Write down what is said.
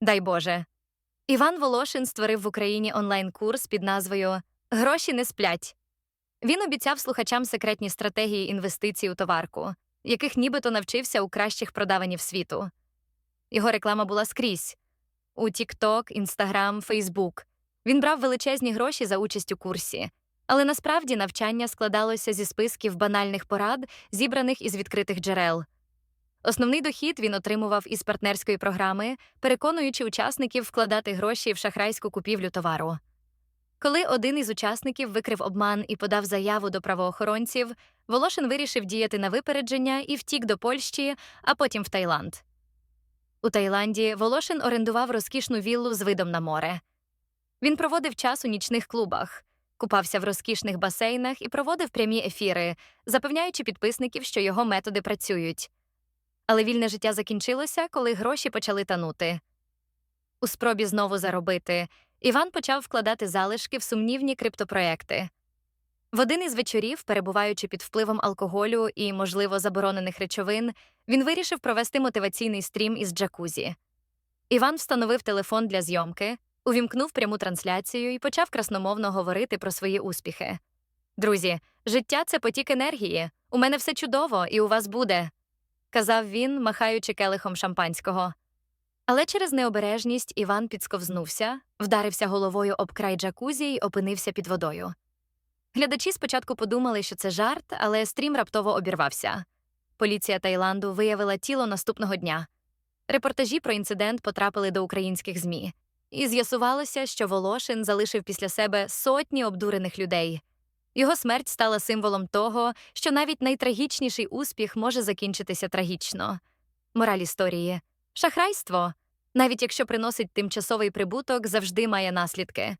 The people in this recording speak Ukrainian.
Дай Боже. Іван Волошин створив в Україні онлайн-курс під назвою Гроші не сплять. Він обіцяв слухачам секретні стратегії інвестицій у товарку, яких нібито навчився у кращих продаванів світу. Його реклама була скрізь у TikTok, Instagram, Facebook. Він брав величезні гроші за участь у курсі, але насправді навчання складалося зі списків банальних порад, зібраних із відкритих джерел. Основний дохід він отримував із партнерської програми, переконуючи учасників вкладати гроші в шахрайську купівлю товару. Коли один із учасників викрив обман і подав заяву до правоохоронців, Волошин вирішив діяти на випередження і втік до Польщі, а потім в Таїланд. У Таїланді Волошин орендував розкішну віллу з видом на море. Він проводив час у нічних клубах, купався в розкішних басейнах і проводив прямі ефіри, запевняючи підписників, що його методи працюють. Але вільне життя закінчилося, коли гроші почали танути. У спробі знову заробити Іван почав вкладати залишки в сумнівні криптопроекти. В один із вечорів, перебуваючи під впливом алкоголю і, можливо, заборонених речовин, він вирішив провести мотиваційний стрім із джакузі. Іван встановив телефон для зйомки, увімкнув пряму трансляцію і почав красномовно говорити про свої успіхи. Друзі, життя це потік енергії. У мене все чудово, і у вас буде, казав він, махаючи келихом шампанського. Але через необережність Іван підсковзнувся, вдарився головою об край джакузі й опинився під водою. Глядачі спочатку подумали, що це жарт, але стрім раптово обірвався. Поліція Таїланду виявила тіло наступного дня. Репортажі про інцидент потрапили до українських ЗМІ, і з'ясувалося, що Волошин залишив після себе сотні обдурених людей. Його смерть стала символом того, що навіть найтрагічніший успіх може закінчитися трагічно. Мораль історії шахрайство, навіть якщо приносить тимчасовий прибуток, завжди має наслідки.